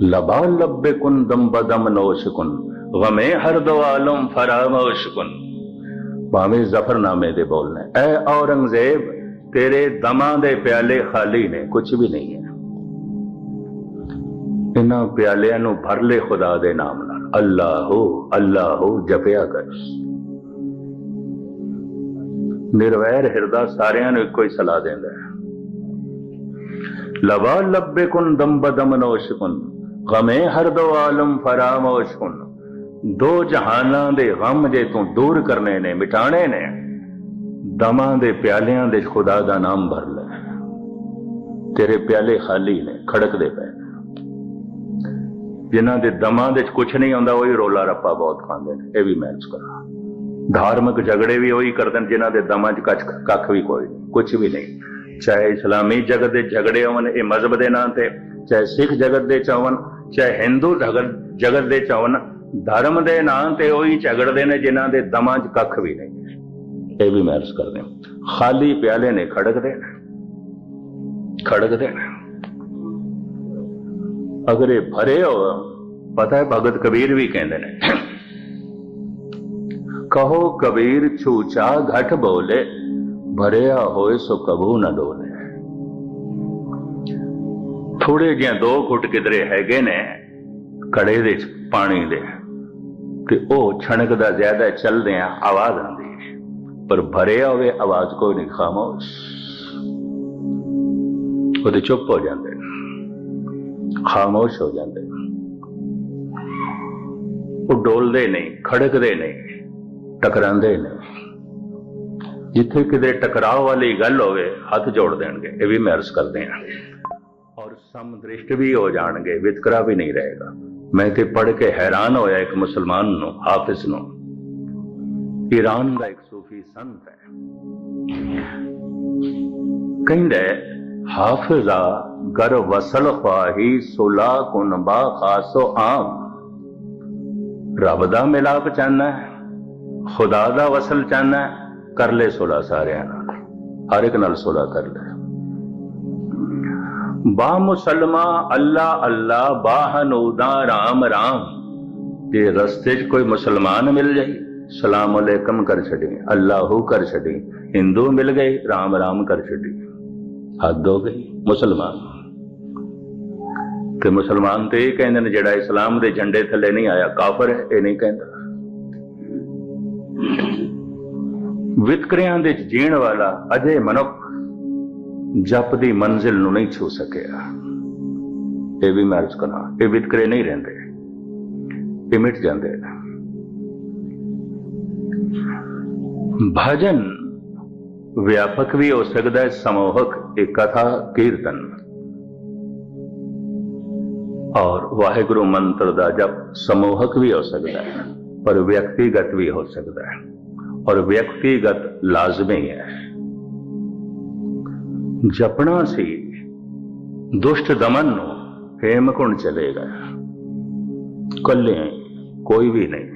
ਲਬਾ ਲੱਬੇ ਕੁਨ ਦਮ ਬਦਮ ਨੋਸ਼ ਕੁਨ ਗਮੇ ਹਰ ਦੋ ਆਲਮ ਫਰਾਮੋਸ਼ ਕੁਨ ਭਾਵੇਂ ਜ਼ਫਰਨਾਮੇ ਦੇ ਬੋਲ ਨੇ ਐ ਔਰੰਗਜ਼ੇਬ ਤੇਰੇ ਦਮਾਂ ਦੇ ਪਿਆਲੇ ਖਾਲੀ ਨੇ ਕੁਝ ਵੀ ਨਹੀਂ ਹੈ ਇਹਨਾਂ ਪਿਆਲਿਆਂ ਨੂੰ ਭਰ ਲੈ ਖੁਦਾ ਦੇ ਨਾਮ ਨਾਲ ਅੱਲਾਹੋ ਅੱਲਾਹੋ ਜਪਿਆ ਕਰ ਨਿਰਵੈਰ ਹਿਰਦਾ ਸਾਰਿਆਂ ਨੂੰ ਇੱਕੋ ਹੀ ਸਲਾਹ ਦਿੰਦਾ ਹੈ ਲਵਾ ਲੱਬੇ ਕੁਨ ਦਮ ਬਦਮ ਨੋਸ਼ ਕੁਨ ਗਮੇ ਹਰ ਦੋ ਆਲਮ ਫਰਾਮੋਸ਼ ਕੁਨ ਦੋ ਜਹਾਨਾਂ ਦੇ ਗਮ ਜੇ ਤੂੰ ਦੂਰ ਕਰਨੇ ਨੇ ਮਿਟਾਣੇ ਨੇ, ਦਮਾਂ ਦੇ ਪਿਆਲਿਆਂ ਦੇ ਖੁਦਾ ਦਾ ਨਾਮ ਭਰ ਲੈ। ਤੇਰੇ ਪਿਆਲੇ ਖਾਲੀ ਨੇ, ਖੜਕਦੇ ਪਏ ਨੇ। ਜਿਨ੍ਹਾਂ ਦੇ ਦਮਾਂ ਦੇ ਕੁਝ ਨਹੀਂ ਆਉਂਦਾ, ਉਹੀ ਰੋਲਾ ਰੱਪਾ ਬਹੁਤ ਖਾਂਦੇ ਨੇ। ਇਹ ਵੀ ਮੈਂ ਕਰਾਂ। ਧਾਰਮਿਕ ਝਗੜੇ ਵੀ ਉਹੀ ਕਰਦੇ ਨੇ, ਜਿਨ੍ਹਾਂ ਦੇ ਦਮਾਂ 'ਚ ਕੱਖ ਕੱਖ ਵੀ ਕੋਈ ਨਹੀਂ ਕੁਝ ਵੀ ਨਹੀਂ। ਚਾਹੇ ਇਸਲਾਮੀ ਜਗਤ ਦੇ ਝਗੜੇ ਹੋਣ, ਇਹ ਮਜ਼ਹਬ ਦੇ ਨਾਂ ਤੇ, ਚਾਹੇ ਸਿੱਖ ਜਗਤ ਦੇ ਚਾਵਨ ਚਾਹੇ ਹਿੰਦੂ ਜਗਤ ਜਗਤ ਦੇ ਚਾਵਨ, ਧਰਮ ਦੇ ਨਾਂ ਤੇ ਉਹੀ ਝਗੜਦੇ ਨੇ ਜਿਨ੍ਹਾਂ ਦੇ ਦਮਾਂ 'ਚ ਕੱਖ ਵੀ ਨਹੀਂ। ਇਹ ਵੀ ਮਹਿਸੂਸ ਕਰਦੇ ਖਾਲੀ ਪਿਆਲੇ ਨੇ ਖੜਕਦੇ ਨੇ। ਖੜਕਦੇ ਨੇ। ਅਗਰ ਇਹ ਭਰੇ ਹੋ ਪਤਾ ਹੈ ਭਗਤ ਕਬੀਰ ਵੀ ਕਹਿੰਦੇ ਨੇ। ਕਹੋ ਕਬੀਰ ਛੂਚਾ ਘਟ ਬੋਲੇ, ਭਰਿਆ ਹੋਏ ਸੋ ਕਬੂ ਨਾ ਡੋਲੇ। ਥੋੜੇ ਜਿਹਾ ਦੋ ਘੁੱਟ ਕਿਧਰੇ ਹੈਗੇ ਨੇ ਕੜੇ ਦੇ ਪਾਣੀ ਦੇ। ਤੇ ਉਹ ਛਣਕ ਦਾ ਜ਼ਿਆਦਾ ਚੱਲਦੇ ਆ ਆਵਾਜ਼ ਆਉਂਦੀ ਹੈ। ਪਰ ਭਰਿਆ ਹੋਵੇ ਆਵਾਜ਼ ਕੋਈ ਨਹੀਂ, ਖਾਮੋਸ਼। ਉਹਦੇ ਚੁੱਪ ਹੋ ਜਾਂਦੇ ਖਾਮੋਸ਼ ਹੋ ਜਾਂਦੇ ਉਹ ਡੋਲਦੇ ਨਹੀਂ, ਖੜਕਦੇ ਨਹੀਂ, ਟਕਰਾਉਂਦੇ ਨਹੀਂ। ਜਿੱਥੇ ਕਿਤੇ ਟਕਰਾਅ ਵਾਲੀ ਗੱਲ ਹੋਵੇ, ਹੱਥ ਜੋੜ ਦੇਣਗੇ। ਇਹ ਵੀ ਮੈਂ ਅਰਜ਼ ਕਰਦੇ ਆ ਸਮਦ੍ਰਿਸ਼ਟ ਵੀ ਹੋ ਜਾਣਗੇ, ਵਿਤਕਰਾ ਵੀ ਨਹੀਂ ਰਹੇਗਾ। ਮੈਂ ਤੇ ਪੜ੍ਹ ਕੇ ਹੈਰਾਨ ਹੋਇਆ ਇੱਕ ਮੁਸਲਮਾਨ ਨੂੰ, ਹਾਫਿਜ਼ ਨੂੰ। ਈਰਾਨ ਦਾ ਇੱਕ ਸੂਫੀ ਸੰਤ ਹੈ। ਕਹਿੰਦੇ ਹਾਫਿਜ਼ਾ ਗਰ ਵਸਲ ਖਵਾਹੀ ਸੁਲਾ ਕੁਨਬਾ ਖਾਸੋ ਆਮ। ਰੱਬ ਦਾ ਮਿਲਾਪ ਚਾਹਨਾ ਹੈ, ਖੁਦਾ ਦਾ ਵਸਲ ਚਾਹਨਾ ਕਰ ਲੈ ਸੁਲਾ ਸਾਰਿਆਂ ਨਾਲ। ਹਰ ਇੱਕ ਨਾਲ ਸੁਲਾ ਕਰ ਲੈ। ਬਾ ਮੁਸਲਮਾ, ਅੱਲਾ ਅੱਲਾ ਬਾਹਨੂਦਾ ਰਾਮ ਰਾਮ। ਤੇ ਰਸਤੇ 'ਚ ਕੋਈ ਮੁਸਲਮਾਨ ਮਿਲ ਜਾਈ, ਸਲਾਮ ਅਲੈਕਮ ਕਰ ਛੱਡੀ, ਅੱਲਾਹੂ ਕਰ ਛੱਡੀ, ਹਿੰਦੂ ਮਿਲ ਗਏ, ਰਾਮ ਰਾਮ ਕਰ ਛੱਡੀ। ਹੱਦ ਹੋ ਗਈ, ਮੁਸਲਮਾਨ। ਤੇ ਮੁਸਲਮਾਨ ਤੇ ਇਹ ਕਹਿੰਦੇ ਨੇ, ਜਿਹੜਾ ਇਸਲਾਮ ਦੇ ਝੰਡੇ ਥੱਲੇ ਨਹੀਂ ਆਇਆ, ਕਾਫਰ ਹੈ, ਇਹ ਨਹੀਂ ਕਹਿੰਦਾ। ਵਿਤਕਰਿਆਂ ਦੇ ਜੀਣ ਵਾਲਾ ਅਜੇ ਮਨੁੱਖ ਜਪ ਦੀ ਮੰਜ਼ਿਲ ਨੂੰ ਨਹੀਂ ਛੂ ਸਕਿਆ। ਇਹ ਵੀ ਮੈਂ ਅਰਜ਼ ਇਹ ਵਿਤਕਰੇ ਨਹੀਂ ਰਹਿੰਦੇ। ਇਹ ਮਿਟ ਜਾਂਦੇ ਨੇ। ਭਜਨ ਵਿਆਪਕ ਵੀ ਹੋ ਸਕਦਾ ਹੈ, ਸਮੂਹਕ ਇੱਕ ਕਥਾ ਕੀਰਤਨ। ਔਰ ਵਾਹਿਗੁਰੂ ਮੰਤਰ ਦਾ ਜਪ ਸਮੂਹਕ ਵੀ ਹੋ ਸਕਦਾ ਹੈ, ਪਰ ਵਿਅਕਤੀਗਤ ਵੀ ਹੋ ਸਕਦਾ ਹੈ। ਔਰ ਵਿਅਕਤੀਗਤ ਲਾਜ਼ਮੀ ਹੈ। ਜਪਣਾ ਸੀ, ਦੁਸ਼ਟ ਦਮਨ ਨੂੰ ਹੇਮਕੁੰਡ ਚਲੇਗਾ ਕੱਲੇ ਕੋਈ ਵੀ ਨਹੀਂ।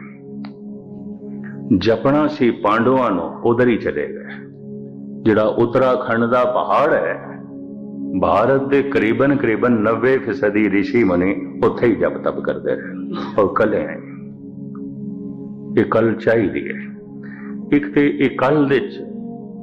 ਜਪਣਾ ਸੀ ਪਾਂਡਵਾਂ ਨੂੰ ਉਧਰ ਹੀ ਚਲੇ ਗਏ ਜਿਹੜਾ ਉੱਤਰਾਖੰਡ ਦਾ ਪਹਾੜ ਹੈ, ਭਾਰਤ ਦੇ ਕਰੀਬਨ ਕਰੀਬਨ 90% ਰਿਸ਼ੀ ਮੁਨੀ ਉੱਥੇ ਹੀ ਜਪ ਤਪ ਕਰਦੇ ਰਹੇ। ਔਰ ਕੱਲੇ ਹੈ ਇਹ ਕੱਲ ਚਾਹੀਦੀ ਹੈ। ਇੱਕ ਤੇ ਇਹ ਕਲ ਦੇ ਚ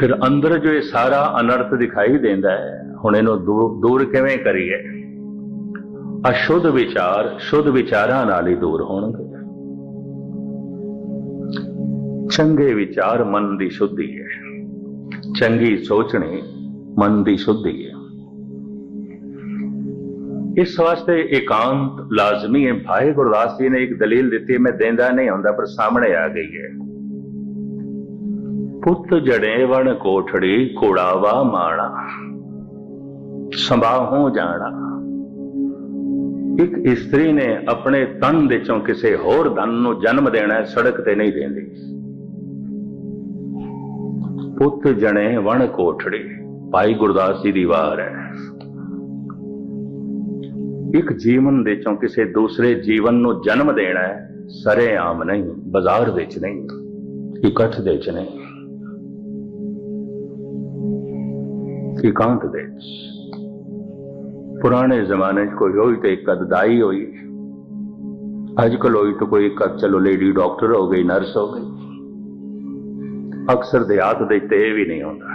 ਫਿਰ ਅੰਦਰ ਜੋ ਇਹ ਸਾਰਾ ਅਨਰਥ ਦਿਖਾਈ ਦਿੰਦਾ ਹੈ, ਹੁਣ ਇਹਨੂੰ ਦੂਰ ਦੂਰ ਕਿਵੇਂ ਕਰੀਏ? ਅਸ਼ੁੱਧ ਵਿਚਾਰ, ਸ਼ੁੱਧ ਵਿਚਾਰਾਂ ਨਾਲ ਹੀ ਦੂਰ ਹੋਣਗੇ। ਚੰਗੇ ਵਿਚਾਰ ਮਨ ਦੀ ਸ਼ੁੱਧੀ ਹੈ। ਚੰਗੀ ਸੋਚਣੀ ਮਨ ਦੀ ਸ਼ੁੱਧੀ ਹੈ। ਇਸ ਵਾਸਤੇ ਇਕਾਂਤ ਲਾਜ਼ਮੀ ਹੈ। ਭਾਈ ਗੁਰਦਾਸ ਜੀ ਨੇ ਇੱਕ ਦਲੀਲ ਦਿੱਤੀ, ਮੈਂ ਦੇਂਦਾ ਨਹੀਂ ਹੁੰਦਾ, ਪਰ ਸਾਹਮਣੇ ਆ ਗਈ ਹੈ। ਪੁੱਤ ਜੜੇ ਵਣ ਕੋਠੜੀ ਕੋੜਾਵਾ ਮਾਣਾ ਸੰਭਾਹੋਂ ਜਾਣਾ। ਇੱਕ ਇਸਤਰੀ ਨੇ ਆਪਣੇ ਤਨ ਦੇ ਚੋਂ ਕਿਸੇ ਹੋਰ ਧਨ ਨੂੰ ਜਨਮ ਦੇਣਾ ਹੈ, ਸੜਕ ਤੇ ਨਹੀਂ ਦੇਂਦੀ। ਪੁੱਤ ਜਣੇ ਵਣ ਕੋਠੜੀ ਭਾਈ ਗੁਰਦਾਸ ਜੀ ਦੀ ਵਾਰ ਹੈ। ਇੱਕ ਜੀਵਨ ਦੇ ਚੋਂ ਕਿਸੇ ਦੂਸਰੇ ਜੀਵਨ ਨੂੰ ਜਨਮ ਦੇਣਾ ਹੈ ਸਰੇ ਆਮ ਨਹੀਂ ਬਾਜ਼ਾਰ ਵਿੱਚ ਨਹੀਂ ਇਕੱਠ ਦੇ ਚ ਨਹੀਂ। ਇਕਾਂਤ ਦੇ ਪੁਰਾਣੇ ਜ਼ਮਾਨੇ 'ਚ ਕੋਈ ਹੋਈ ਤੇ ਇੱਕ ਅਦਦਾਈ ਹੋਈ। ਅੱਜ ਕੱਲ੍ਹ ਹੋਈ ਤਾਂ ਕੋਈ ਇੱਕ ਅੱਧ, ਚਲੋ ਲੇਡੀ ਡਾਕਟਰ ਹੋ ਗਈ ਨਰਸ ਹੋ ਗਈ। ਅਕਸਰ ਦਿਹਾਤ ਦੇ ਤੇ ਇਹ ਵੀ ਨਹੀਂ ਹੁੰਦਾ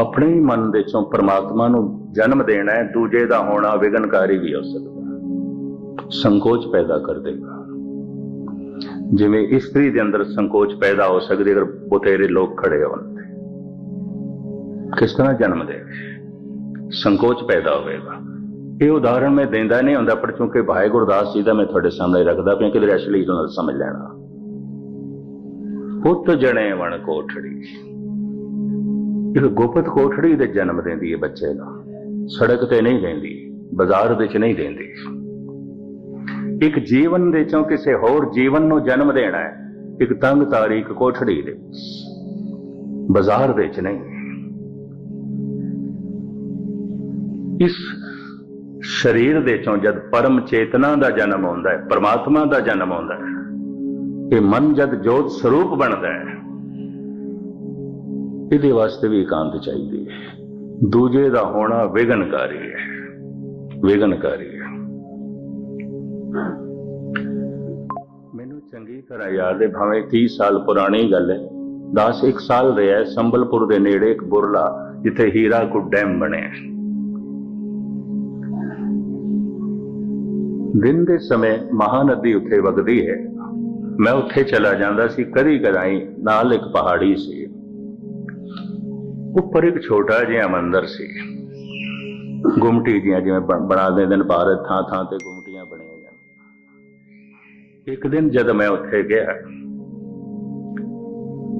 ਆਪਣੇ ਹੀ ਮਨ ਦੇ ਚੋਂ ਪਰਮਾਤਮਾ ਨੂੰ ਜਨਮ ਦੇਣਾ ਹੈ, ਦੂਜੇ ਦਾ ਹੋਣਾ ਵਿਗਨਕਾਰੀ ਵੀ ਹੋ ਸਕਦਾ। ਸੰਕੋਚ ਪੈਦਾ ਕਰ ਦੇਗਾ। ਜਿਵੇਂ ਇਸਤਰੀ ਦੇ ਅੰਦਰ ਸੰਕੋਚ ਪੈਦਾ ਹੋ ਸਕਦੀ ਅਗਰ ਬਥੇਰੇ ਲੋਕ ਖੜੇ ਹੋਣ। ਕਿਸ ਤਰ੍ਹਾਂ ਜਨਮ ਦੇਵੇ ਸੰਕੋਚ ਪੈਦਾ ਹੋਵੇਗਾ। ਇਹ ਉਦਾਹਰਣ ਮੈਂ ਦਿੰਦਾ ਨਹੀਂ ਹੁੰਦਾ, ਪਰ ਚੂੰਕਿ ਭਾਈ ਗੁਰਦਾਸ ਜੀ ਦਾ ਮੈਂ ਤੁਹਾਡੇ ਸਾਹਮਣੇ ਰੱਖਦਾ ਪਿਆ ਕਿ ਅਸਲੀ ਨਾਲ ਸਮਝ ਲੈਣਾ। ਪੁੱਤ ਜਣੇ ਵਣ ਕੋਠੜੀ। ਇੱਕ ਗੁਪਤ ਕੋਠੜੀ ਦੇ ਜਨਮ ਦਿੰਦੀ ਹੈ ਬੱਚੇ ਨੂੰ ਸੜਕ ਤੇ ਨਹੀਂ ਦਿੰਦੀ ਬਾਜ਼ਾਰ ਵਿੱਚ ਨਹੀਂ ਦਿੰਦੀ ਇੱਕ ਜੀਵਨ ਦੇ ਚੋਂ ਕਿਸੇ ਹੋਰ ਜੀਵਨ ਨੂੰ ਜਨਮ ਦੇਣਾ ਹੈ, ਇੱਕ ਤੰਗ ਤਾਰੀਕ ਕੋਠੜੀ ਦੇ ਬਾਜ਼ਾਰ ਵਿੱਚ ਨਹੀਂ। ਇਸ ਸਰੀਰ ਦੇ ਚੋਂ ਜਦ ਪਰਮ ਚੇਤਨਾ ਦਾ ਜਨਮ ਆਉਂਦਾ ਹੈ ਪਰਮਾਤਮਾ ਦਾ ਜਨਮ ਆਉਂਦਾ ਹੈ ਇਹ ਮਨ ਜਦ ਜੋਤ ਸਰੂਪ ਬਣਦਾ ਹੈ ਇਹਦੇ ਵਾਸਤੇ ਵੀ ਇਕਾਂਤ ਚਾਹੀਦੀ ਹੈ। ਦੂਜੇ ਦਾ ਹੋਣਾ ਵਿਗਨਕਾਰੀ ਹੈ ਵਿਗਨਕਾਰੀ ਹੈ। ਮੈਨੂੰ ਚੰਗੀ ਤਰ੍ਹਾਂ ਯਾਦ ਹੈ ਭਾਵੇਂ 30 ਸਾਲ ਪੁਰਾਣੀ ਗੱਲ ਹੈ 10 ਇੱਕ ਸਾਲ ਰਿਹਾ ਹੈ, ਸੰਬਲਪੁਰ ਦੇ ਨੇੜੇ ਇੱਕ ਬੁਰਲਾ ਜਿੱਥੇ ਹੀਰਾ ਹੀਰਾਕੁਦ ਡੈਮ ਬਣਿਆ ਦਿਨ ਦੇ ਸਮੇਂ ਮਹਾਨਦੀ ਉੱਥੇ ਵਗਦੀ ਹੈ। ਮੈਂ ਉੱਥੇ ਚਲਾ ਜਾਂਦਾ ਸੀ, ਕਦੀ ਕਦਾਈ ਨਾਲ ਇੱਕ ਪਹਾੜੀ ਸੀ। ਉੱਪਰ ਇੱਕ ਛੋਟਾ ਜਿਹਾ ਮੰਦਿਰ ਸੀ। ਗੁੰਮਟੀ ਜੀਆਂ ਜਿਵੇਂ ਬਣਾ ਦਿੰਦੇ ਨੇ ਭਾਰਤ ਥਾਂ ਥਾਂ ਤੇ ਗੁੰਮਟੀਆਂ ਬਣੀਆਂ ਹੋਈਆਂ ਇੱਕ ਦਿਨ ਜਦ ਮੈਂ ਉੱਥੇ ਗਿਆ,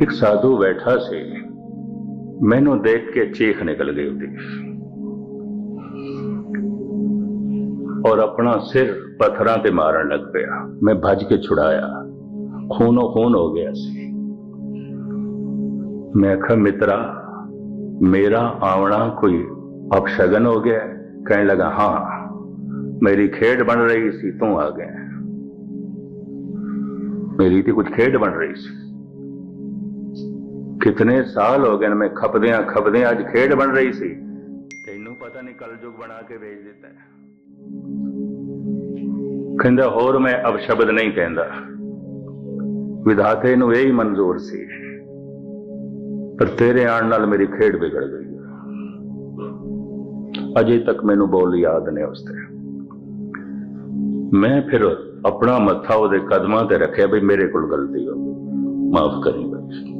ਇੱਕ ਸਾਧੂ ਬੈਠਾ ਸੀ। ਮੈਨੂੰ ਦੇਖ ਕੇ ਚੀਖ ਨਿਕਲ ਗਈ ਉਹਦੀ। ਔਰ ਆਪਣਾ ਸਿਰ ਪੱਥਰਾਂ ਤੇ ਮਾਰਨ ਲੱਗ ਪਿਆ। ਮੈਂ ਭੱਜ ਕੇ ਛੁਡਾਇਆ। ਖੂਨੋ ਖੂਨ ਹੋ ਗਿਆ ਸੀ। ਮੈਂ ਆਖਿਆ ਮਿੱਤਰਾ, ਮੇਰਾ ਆਉਣਾ ਕੋਈ ਅਪਸ਼ਗਨ ਹੋ ਗਿਆ? ਕਹਿਣ ਲਗਾ, ਹਾਂ, ਮੇਰੀ ਖੇਡ ਬਣ ਰਹੀ ਸੀ, ਤੂੰ ਆ ਗਿਆ। ਮੇਰੀ ਤੇ ਕੁਝ ਖੇਡ ਬਣ ਰਹੀ ਸੀ। ਕਿਤਨੇ ਸਾਲ ਹੋ ਗਏ ਨੇ, ਮੈਂ ਖਪਦਿਆਂ ਖਪਦਿਆਂ ਅੱਜ ਖੇਡ ਬਣ ਰਹੀ ਸੀ। ਤੈਨੂੰ ਪਤਾ ਨਹੀਂ ਕਲਯੁਗ ਬਣਾ ਕੇ ਵੇਚ ਦਿੱਤਾ। ਕਹਿੰਦਾ, ਹੋਰ ਮੈਂ ਅਬਸ਼ਬਦ ਨਹੀਂ ਕਹਿੰਦਾ। ਵਿਧਾਤੇ ਨੂੰ ਇਹ ਹੀ ਮਨਜ਼ੂਰ ਸੀ ਪਰ ਤੇਰੇ ਆਉਣ ਨਾਲ ਮੇਰੀ ਖੇਡ ਵਿਗੜ ਗਈ। ਅਜੇ ਤੱਕ ਮੈਨੂੰ ਬੋਲ ਯਾਦ ਨੇ ਉਸ ਤੇ। ਮੈਂ ਫਿਰ ਆਪਣਾ ਮੱਥਾ ਉਹਦੇ ਕਦਮਾਂ ਤੇ ਰੱਖਿਆ ਵੀ ਮੇਰੇ ਕੋਲ ਗਲਤੀ ਹੋ ਗਈ। ਮਾਫ ਕਰੀ ਬਈ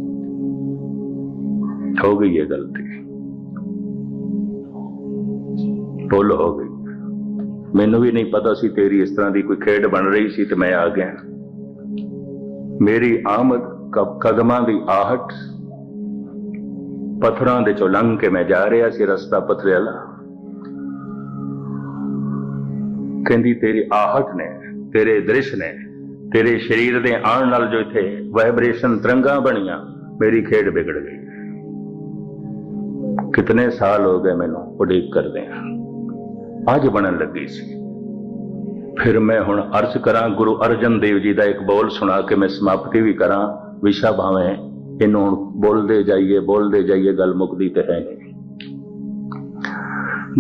ਹੋ ਗਈ ਇਹ ਗਲਤੀ। ਭੁੱਲ ਹੋ ਗਈ। ਮੈਨੂੰ ਵੀ ਨਹੀਂ ਪਤਾ ਸੀ ਤੇਰੀ ਇਸ ਤਰ੍ਹਾਂ ਦੀ ਕੋਈ ਖੇਡ ਬਣ ਰਹੀ ਸੀ ਤੇ ਮੈਂ ਆ ਗਿਆ। ਮੇਰੀ ਆਮਦ ਕਦਮਾਂ ਦੀ ਆਹਟ ਪੱਥਰਾਂ ਦੇ ਚੋਂ ਲੰਘ ਕੇ ਮੈਂ ਜਾ ਰਿਹਾ ਸੀ ਰਸਤਾ ਪੱਥਰੇ ਕਹਿੰਦੀ, ਤੇਰੀ ਆਹਟ ਨੇ, ਤੇਰੇ ਦ੍ਰਿਸ਼ ਨੇ, ਤੇਰੇ ਸਰੀਰ ਦੇ ਆਉਣ ਨਾਲ ਜੋ ਇੱਥੇ ਵਾਈਬ੍ਰੇਸ਼ਨ ਤਰੰਗਾਂ ਬਣੀਆਂ, ਮੇਰੀ ਖੇਡ ਵਿਗੜ ਗਈ। ਕਿਤਨੇ ਸਾਲ ਹੋ ਗਏ ਮੈਨੂੰ ਉਡੀਕ ਕਰਦੇ ਆ। ਅੱਜ ਬਣਨ ਲੱਗੀ ਸੀ। ਫਿਰ ਮੈਂ ਹੁਣ ਅਰਜ਼ ਕਰਾਂ, ਗੁਰੂ ਅਰਜਨ ਦੇਵ ਜੀ ਦਾ ਇੱਕ ਬੋਲ ਸੁਣਾ ਕੇ ਮੈਂ ਸਮਾਪਤੀ ਵੀ ਕਰਾਂ। ਵਿਸ਼ਾ ਭਾਵੇਂ ਇਹਨੂੰ ਹੁਣ ਬੋਲਦੇ ਜਾਈਏ ਬੋਲਦੇ ਜਾਈਏ, ਗੱਲ ਮੁੱਕਦੀ ਤੇ ਹੈ ਨਹੀਂ।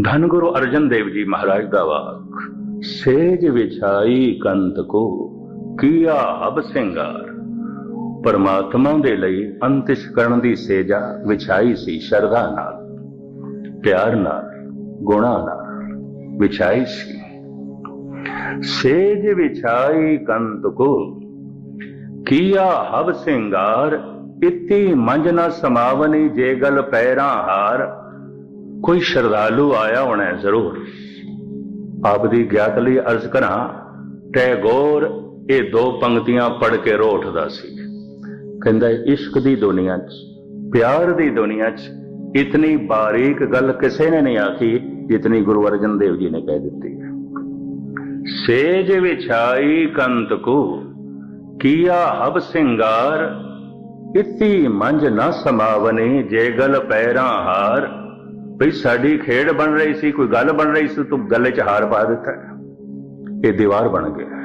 ਧੰਨ ਗੁਰੂ ਅਰਜਨ ਦੇਵ ਜੀ ਮਹਾਰਾਜ ਦਾ ਵਾਕ, ਸੇਜ ਵਿਛਾਈ ਕੰਤ ਕੋ, ਕੀਆ ਹਬ ਸਿੰਗਾਰ। ਪਰਮਾਤਮਾ ਦੇ ਲਈ ਅੰਤਿਸ਼ ਕਰਨ ਦੀ ਸੇਜਾ ਵਿਛਾਈ ਸੀ ਸ਼ਰਧਾ ਨਾਲ, ਪਿਆਰ ਨਾਲ, ਗੁਣਾ ਨਾਲ। ਵਿਛਾਈ ਸੀ। ਸੇਜ ਵਿਛਾਈ ਕੰਤ ਕੋ ਕੀਆ ਹਵ ਸਿੰਗਾਰ, ਇਤੀ ਮੰਜ ਨਾ ਸਮਾਵਨੀ ਜੇ ਗਲ ਪੈਰਾਂ ਹਾਰ। ਕੋਈ ਸ਼ਰਧਾਲੂ ਆਇਆ ਹੋਣਾ ਜ਼ਰੂਰ। ਆਪ ਦੀ ਗਿਆਤ ਲਈ ਅਰਜ਼ ਕਰਾਂ ਟੈਗੋਰ ਇਹ ਦੋ ਪੰਕਤੀਆਂ ਪੜ੍ਹ ਕੇ ਰੋ ਉੱਠਦਾ ਸੀ। ਕਹਿੰਦਾ, ਇਸ਼ਕ ਦੀ ਦੁਨੀਆ 'ਚ, ਪਿਆਰ ਦੀ ਦੁਨੀਆ 'ਚ, ਇਤਨੀ ਬਾਰੀਕ ਗੱਲ ਕਿਸੇ ਨੇ ਨਹੀਂ ਆਖੀ। ਜਿਤਨੀ ਗੁਰੂ ਅਰਜਨ ਦੇਵ ਜੀ ਨੇ ਕਹਿ ਦਿੱਤੀ ਹੈ। ਸੇਜ ਵਿਛਾਈ ਕੰਤ ਕੋ, ਕੀਆ ਹਬ ਸਿੰਗਾਰ, ਇਤੀ ਮੰਜ ਨਾ ਸਮਾਵਨੇ ਜੇ ਗਲ ਪੈਰਾਂ ਹਾਰ। ਭਈ ਸਾਡੀ ਖੇਡ ਬਣ ਰਹੀ ਸੀ, ਕੋਈ ਗੱਲ ਬਣ ਰਹੀ ਸੀ, ਤੂੰ ਗਲੇ 'ਚ ਹਾਰ ਪਾ ਦਿੱਤਾ ਇਹ ਦੀਵਾਰ ਬਣ ਗਿਆ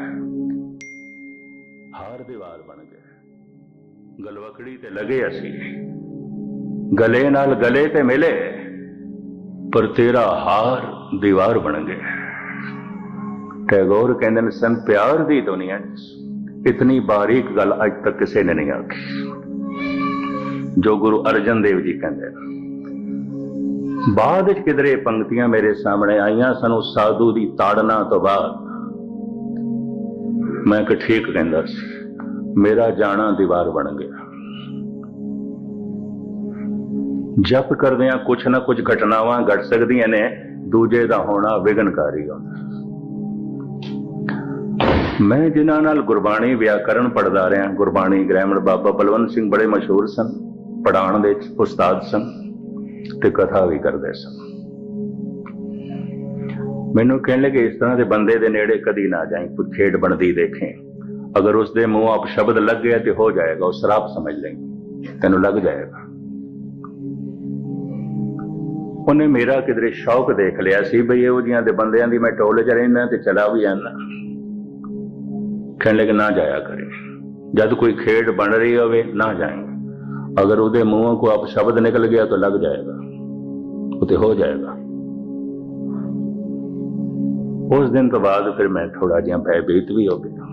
ਹਾਰ ਦੀਵਾਰ ਬਣ ਗਿਆ ਗਲਵਕੜੀ ਤੇ ਲਗੇ ਅਸੀਂ। ਗਲੇ ਨਾਲ ਗਲੇ ਤੇ ਮਿਲੇ। ਪਰ ਤੇਰਾ ਹਾਰ ਦੀਵਾਰ ਬਣ ਗਿਆ ਟੈਗੋਰ ਕਹਿੰਦੇ ਨੇ ਸਨ ਪਿਆਰ ਦੀ ਦੁਨੀਆ ਇਤਨੀ ਬਾਰੀਕ ਗੱਲ ਅੱਜ ਤੱਕ ਕਿਸੇ ਨੇ ਨਹੀਂ ਆਖੀ। ਜੋ ਗੁਰੂ ਅਰਜਨ ਦੇਵ ਜੀ ਕਹਿੰਦੇ ਨੇ, ਬਾਅਦ ਵਿੱਚ ਕਿਧਰੇ ਪੰਕਤੀਆਂ ਮੇਰੇ ਸਾਹਮਣੇ ਆਈਆਂ, ਸਾਨੂੰ ਸਾਧੂ ਦੀ ਤਾੜਨਾ ਤੋਂ ਬਾਅਦ ਮੈਂ ਕਿ ਠੀਕ ਕਹਿੰਦਾ ਸੀ, ਮੇਰਾ ਜਾਣਾ ਦੀਵਾਰ ਬਣ ਗਿਆ। ਜਪ ਕਰਦਿਆਂ ਕੁਛ ਨਾ ਕੁਛ ਘਟਨਾਵਾਂ ਘਟ ਸਕਦੀਆਂ ਨੇ, ਦੂਜੇ ਦਾ ਹੋਣਾ ਵਿਗਨਕਾਰੀ ਹੁੰਦਾ। ਮੈਂ ਜਿਨ੍ਹਾਂ ਨਾਲ ਗੁਰਬਾਣੀ ਵਿਆਕਰਣ ਪੜਦਾ ਰਿਹਾ, ਗੁਰਬਾਣੀ ਗ੍ਰਾਮਰ ਬਾਬਾ ਬਲਵੰਤ ਸਿੰਘ ਬੜੇ ਮਸ਼ਹੂਰ ਸਨ ਪੜਾਉਣ ਦੇ ਉਸਤਾਦ ਸਨ ਤੇ ਕਥਾ ਵੀ ਕਰਦੇ ਸਨ। ਮੈਨੂੰ ਕਹਿਣ ਲੱਗੇ, ਇਸ ਤਰ੍ਹਾਂ ਦੇ ਬੰਦੇ ਦੇ ਨੇੜੇ ਕਦੀ ਨਾ ਜਾਈਂ, ਕੋਈ ਖੇਡ ਬਣਦੀ ਦੇਖੇ। ਅਗਰ ਉਸ ਦੇ ਮੂੰਹ ਆਪ ਸ਼ਬਦ ਲੱਗ ਗਿਆ ਤੇ ਹੋ ਜਾਏਗਾ, ਉਹ ਸ਼ਰਾਪ ਸਮਝ ਲੈ ਤੈਨੂੰ ਲੱਗ ਜਾਏਗਾ। ਉਹਨੇ ਮੇਰਾ ਕਿਧਰੇ ਸ਼ੌਕ ਦੇਖ ਲਿਆ ਸੀ ਬਈ ਇਹੋ ਜਿਹੀਆਂ ਦੇ ਬੰਦਿਆਂ ਦੀ ਮੈਂ ਟੋਲ ਚ ਰਹਿਣਾ ਤੇ ਚਲਾ ਵੀ ਜਾਂਦਾ ਕਹਿਣ ਲੱਗੇ, ਨਾ ਜਾਇਆ ਕਰੇ। ਜਦ ਕੋਈ ਖੇਡ ਬਣ ਰਹੀ ਹੋਵੇ, ਨਾ ਜਾਏ। ਅਗਰ ਉਹਦੇ ਮੂੰਹੋਂ ਕੋ ਆਪ ਸ਼ਬਦ ਨਿਕਲ ਗਿਆ ਤਾਂ ਲੱਗ ਜਾਏਗਾ। ਉਹ ਤੇ ਹੋ ਜਾਏਗਾ। ਉਸ ਦਿਨ ਤੋਂ ਬਾਅਦ ਫਿਰ ਮੈਂ ਥੋੜਾ ਜਿਹਾ ਭੈਭੀਤ ਵੀ ਹੋ ਗਿਆ।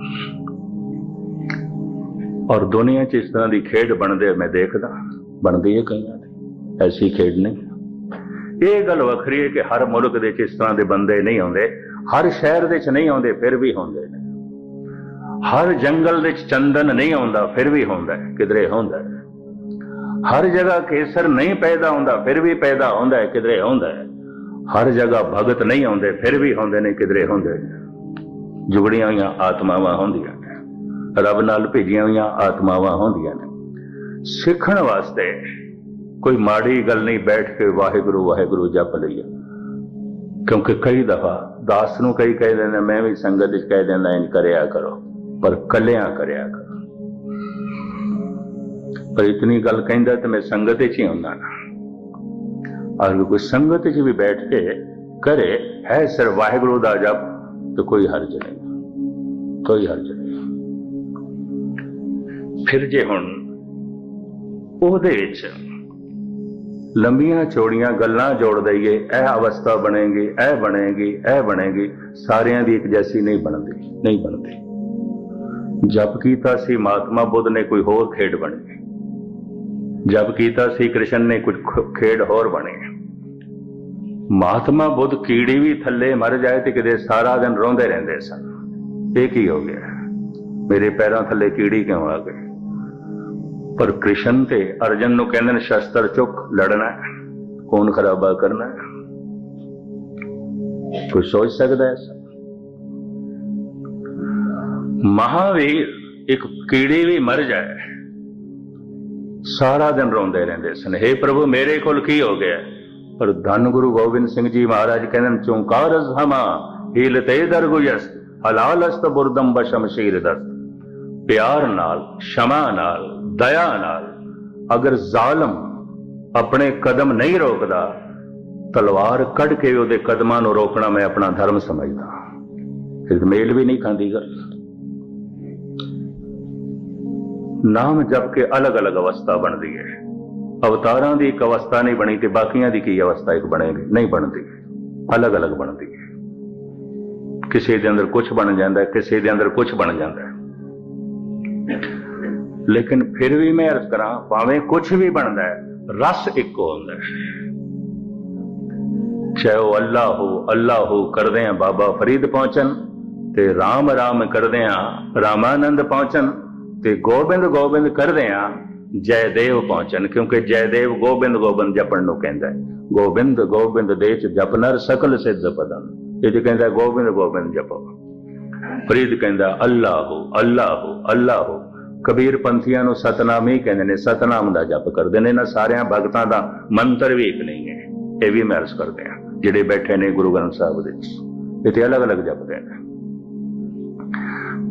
ਔਰ ਦੁਨੀਆ 'ਚ ਇਸ ਤਰ੍ਹਾਂ ਦੀ ਖੇਡ ਬਣਦੇ ਮੈਂ ਦੇਖਦਾ। ਬਣਦੀ ਹੈ ਕਈਆਂ ਦੀ। ਐਸੀ ਖੇਡ ਨਹੀਂ। ਇਹ ਗੱਲ ਵੱਖਰੀ ਹੈ ਕਿ ਹਰ ਮੁਲਕ ਦੇ ਵਿੱਚ ਇਸ ਤਰ੍ਹਾਂ ਦੇ ਬੰਦੇ ਨਹੀਂ ਆਉਂਦੇ ਹਰ ਸ਼ਹਿਰ ਦੇ ਵਿੱਚ ਨਹੀਂ ਆਉਂਦੇ ਫਿਰ ਵੀ ਹੁੰਦੇ ਨੇ। ਹਰ ਜੰਗਲ ਦੇ 'ਚ ਚੰਦਨ ਨਹੀਂ ਆਉਂਦਾ ਫਿਰ ਵੀ ਹੁੰਦਾ ਕਿਧਰੇ ਹੁੰਦਾ ਹਰ ਜਗ੍ਹਾ ਕੇਸਰ ਨਹੀਂ ਪੈਦਾ ਹੁੰਦਾ ਫਿਰ ਵੀ ਪੈਦਾ ਹੁੰਦਾ ਹੈ, ਕਿਧਰੇ ਹੁੰਦਾ ਹੈ। ਹਰ ਜਗ੍ਹਾ ਭਗਤ ਨਹੀਂ ਆਉਂਦੇ ਫਿਰ ਵੀ ਹੁੰਦੇ ਨੇ ਕਿਧਰੇ ਹੁੰਦੇ ਨੇ। ਜੁਗੜੀਆਂ ਹੋਈਆਂ ਆਤਮਾਵਾਂ ਹੁੰਦੀਆਂ ਨੇ। ਰੱਬ ਨਾਲ ਭੇਜੀਆਂ ਹੋਈਆਂ ਆਤਮਾਵਾਂ ਹੁੰਦੀਆਂ ਨੇ। ਸਿੱਖਣ ਵਾਸਤੇ ਕੋਈ ਮਾੜੀ ਗੱਲ ਨਹੀਂ, ਬੈਠ ਕੇ ਵਾਹਿਗੁਰੂ ਵਾਹਿਗੁਰੂ ਜਪ ਲਈਏ। ਕਿਉਂਕਿ ਕਈ ਦਫਾ ਦਾਸ ਨੂੰ ਕਈ ਕਹਿ ਨੇ ਮੈਂ ਵੀ ਸੰਗਤ ਵਿੱਚ ਕਹਿ ਦਿੰਦਾ, ਇਨ ਕਰਿਆ ਕਰੋ, ਪਰ ਕੱਲਿਆਂ ਕਰਿਆ ਕਰੋ। ਪਰ ਇਤਨੀ ਗੱਲ ਕਹਿੰਦਾ ਤੇ ਮੈਂ ਸੰਗਤ ਵਿੱਚ ਹੀ ਹੁੰਦਾ ਨਾ। ਅਗਰ ਕੋਈ ਸੰਗਤ ਵਿੱਚ ਵੀ ਬੈਠ ਕੇ ਕਰੇ, ਹੈ ਸਿਰ ਵਾਹਿਗੁਰੂ ਦਾ ਜਪ, ਤੇ ਕੋਈ ਹਰਜ ਨਹੀਂ। ਕੋਈ ਹਰਜ ਨਹੀਂ। ਫਿਰ ਜੇ ਹੁਣ ਉਹਦੇ ਵਿੱਚ ਲੰਬੀਆਂ ਚੌੜੀਆਂ ਗੱਲਾਂ ਜੋੜ ਦਈਏ, ਇਹ ਅਵਸਥਾ ਬਣੇਗੀ, ਇਹ ਬਣੇਗੀ ਇਹ ਬਣੇਗੀ, ਸਾਰਿਆਂ ਦੀ ਇੱਕ ਜੈਸੀ ਨਹੀਂ ਬਣਦੀ ਨਹੀਂ ਬਣਦੀ। ਜਪ ਕੀਤਾ ਸੀ ਮਹਾਤਮਾ ਬੁੱਧ ਨੇ ਕੋਈ ਹੋਰ ਖੇਡ ਬਣੀ। ਜਪ ਕੀਤਾ ਸੀ ਕ੍ਰਿਸ਼ਨ ਨੇ ਕੁਝ ਖੇਡ ਹੋਰ ਬਣੇ। ਮਹਾਤਮਾ ਬੁੱਧ ਕੀੜੀ ਵੀ ਥੱਲੇ ਮਰ ਜਾਏ ਤੇ ਕਿਤੇ ਸਾਰਾ ਦਿਨ ਰੋਂਦੇ ਰਹਿੰਦੇ ਸਨ। ਇਹ ਕੀ ਹੋ ਗਿਆ? ਮੇਰੇ ਪੈਰਾਂ ਥੱਲੇ ਕੀੜੀ ਕਿਉਂ ਆ ਗਈ? ਪਰ ਕ੍ਰਿਸ਼ਨ ਤੇ ਅਰਜਨ ਨੂੰ ਕਹਿੰਦੇ ਨੇ, ਸ਼ਸਤਰ ਚੁੱਕ, ਲੜਨਾ ਖੂਨ ਖਰਾਬਾ ਕਰਨਾ ਹੈ। ਕੋਈ ਸੋਚ ਸਕਦਾ ਹੈ ਮਹਾਵੀਰ ਇੱਕ ਕੀੜੀ ਵੀ ਮਰ ਜਾਏ, ਸਾਰਾ ਦਿਨ ਰੋਂਦੇ ਰਹਿੰਦੇ ਸਨ। हे ਪ੍ਰਭੂ, ਮੇਰੇ ਕੋਲ ਕੀ ਹੋ ਗਿਆ? ਪਰ ਧੰਨ ਗੁਰੂ ਗੋਬਿੰਦ ਸਿੰਘ ਜੀ ਮਹਾਰਾਜ ਕਹਿੰਦੇ ਨੇ ਚੌਂਕਾਰਸ ਹਮਾ ਹੀਲਤੇ ਦਰਗੁਯਸ ਹਲਾਲਸਤ ਬੁਰਦਮ ਬਸ਼ਮਸ਼ੀਰ ਦਸਤ। ਪਿਆਰ ਨਾਲ, ਸ਼ਮਾ ਨਾਲ, ਦਇਆ ਨਾਲ, ਅਗਰ ਜ਼ਾਲਮ ਆਪਣੇ ਕਦਮ ਨਹੀਂ ਰੋਕਦਾ, ਤਲਵਾਰ ਕੱਢ ਕੇ ਉਹਦੇ ਕਦਮਾਂ ਨੂੰ ਰੋਕਣਾ ਮੈਂ ਆਪਣਾ ਧਰਮ ਸਮਝਦਾ। ਫਿਰ ਮੇਲ ਵੀ ਨਹੀਂ ਖਾਂਦੀ ਗੱਲ। ਨਾਮ ਜਪ ਕੇ ਅਲੱਗ-ਅਲੱਗ ਅਵਸਥਾ ਬਣਦੀ ਹੈ। ਅਵਤਾਰਾਂ ਦੀ ਇੱਕ ਅਵਸਥਾ ਨਹੀਂ ਬਣੀ ਤੇ ਬਾਕੀਆਂ ਦੀ ਕੀ ਅਵਸਥਾ ਇੱਕ ਬਣੇਗੀ? ਨਹੀਂ ਬਣਦੀ। ਅਲੱਗ-ਅਲੱਗ ਬਣਦੀ ਹੈ। ਕਿਸੇ ਦੇ ਅੰਦਰ ਕੁਝ ਬਣ ਜਾਂਦਾ, ਕਿਸੇ ਦੇ ਅੰਦਰ ਕੁਝ ਬਣ ਜਾਂਦਾ ਲੇਕਿਨ ਫਿਰ ਵੀ ਮੈਂ ਅਰਜ਼ ਕਰਾਂ, ਭਾਵੇਂ ਕੁਝ ਵੀ ਬਣਦਾ ਹੈ, ਰਸ ਇੱਕੋ ਹੁੰਦਾ ਹੈ। ਚਾਹੇ ਉਹ ਅੱਲਾ ਹੋ ਅੱਲਾ ਹੋ ਕਰਦੇ ਆ ਬਾਬਾ ਫਰੀਦ ਪਹੁੰਚਣ ਤੇ RAM RAM ਕਰਦੇ ਆ ਰਾਮਾਨੰਦ ਪਹੁੰਚਣ ਤੇ ਗੋਬਿੰਦ ਗੋਬਿੰਦ ਕਰਦੇ ਆ ਜੈਦੇਵ ਪਹੁੰਚਣ, ਕਿਉਂਕਿ ਜੈਦੇਵ ਗੋਬਿੰਦ ਗੋਬਿੰਦ ਜਪਣ ਨੂੰ ਕਹਿੰਦਾ ਹੈ। ਗੋਬਿੰਦ ਗੋਬਿੰਦ ਦੇ ਚ ਜਪਨਰ ਸਕਲ ਸਿੱਧ ਪਦਨ ਇਹ ਜੇ ਕਹਿੰਦਾ ਗੋਬਿੰਦ ਗੋਬਿੰਦ ਜਪੋ। ਫਰੀਦ ਕਹਿੰਦਾ, ਅੱਲਾ ਹੋ ਅੱਲਾ ਹੋ ਅੱਲਾ ਹੋ। ਕਬੀਰ ਪੰਥੀਆਂ ਨੂੰ ਸਤਨਾਮ ਹੀ ਕਹਿੰਦੇ ਨੇ ਸਤਨਾਮ ਦਾ ਜਪ ਕਰਦੇ ਨੇ ਇਹਨਾਂ ਸਾਰਿਆਂ ਭਗਤਾਂ ਦਾ ਮੰਤਰ ਵੀ ਇੱਕ ਨਹੀਂ ਹੈ ਇਹ ਵੀ ਮੈਂ ਅਰਜ਼ ਕਰਦੇ ਆ ਜਿਹੜੇ ਬੈਠੇ ਨੇ ਗੁਰੂ ਗ੍ਰੰਥ ਸਾਹਿਬ ਦੇ ਵਿੱਚ ਇਹ ਤੇ ਅਲੱਗ-ਅਲੱਗ ਜਪਦੇ ਨੇ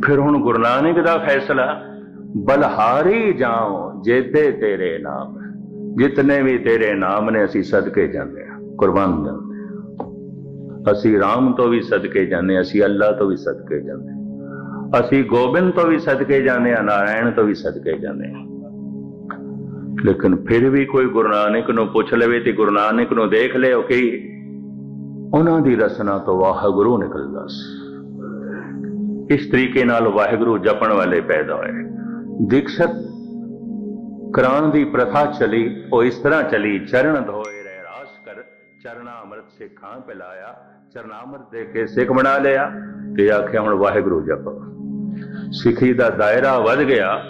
ਫਿਰ ਹੁਣ ਗੁਰੂ ਨਾਨਕ ਦਾ ਫੈਸਲਾ ਬਲਹਾਰੀ ਜਾਉ ਜੇਤੇ ਤੇਰੇ ਨਾਮ ਜਿਤਨੇ ਵੀ ਤੇਰੇ ਨਾਮ ਨੇ ਅਸੀਂ ਸਦਕੇ ਜਾਂਦੇ ਆ ਕੁਰਬਾਨ ਜਾਂਦੇ ਹਾਂ। ਅਸੀਂ ਰਾਮ ਤੋਂ ਵੀ ਸਦਕੇ ਜਾਂਦੇ ਹਾਂ, ਅਸੀਂ ਅੱਲਾ ਤੋਂ ਵੀ ਸਦਕੇ ਜਾਂਦੇ ਹਾਂ। ਅਸੀਂ ਗੋਬਿੰਦ ਤੋਂ ਵੀ ਸਦਕੇ ਜਾਂਦੇ ਆ ਨਾਰਾਇਣ ਤੋਂ ਵੀ ਸਦਕੇ ਜਾਂਦੇ ਆ ਲੇਕਿਨ ਫਿਰ ਵੀ ਕੋਈ ਗੁਰੂ ਨਾਨਕ ਨੂੰ ਪੁੱਛ ਲਵੇ ਤੇ ਗੁਰੂ ਨਾਨਕ ਨੂੰ ਦੇਖ ਲਿਓ ਕਿ? ਉਹਨਾਂ ਦੀ ਰਸਨਾ ਤੋਂ ਵਾਹਿਗੁਰੂ ਨਿਕਲਦਾ ਸੀ। ਇਸ ਤਰੀਕੇ ਨਾਲ ਵਾਹਿਗੁਰੂ ਜਪਣ ਵਾਲੇ ਪੈਦਾ ਹੋਏ। ਦੀਕਸ਼ਤ ਕਰਾਉਣ ਦੀ ਪ੍ਰਥਾ ਚਲੀ, ਉਹ ਇਸ ਤਰ੍ਹਾਂ ਚਲੀ, ਚਰਨ ਧੋਏ ਰਹਿ ਰਾਸ ਕਰ, ਚਰਨਾ ਅੰਮ੍ਰਿਤ ਸਿੱਖਾਂ ਪਿਲਾਇਆ, ਚਰਨਾਮ੍ਰਿਤ ਦੇ ਕੇ ਸਿੱਖ ਬਣਾ ਲਿਆ। ਤੇ ਆਖਿਆ, ਹੁਣ ਵਾਹਿਗੁਰੂ ਜਪੋ। ਸਿੱਖੀ ਦਾ ਦਾਇਰਾ ਵੱਧ ਗਿਆ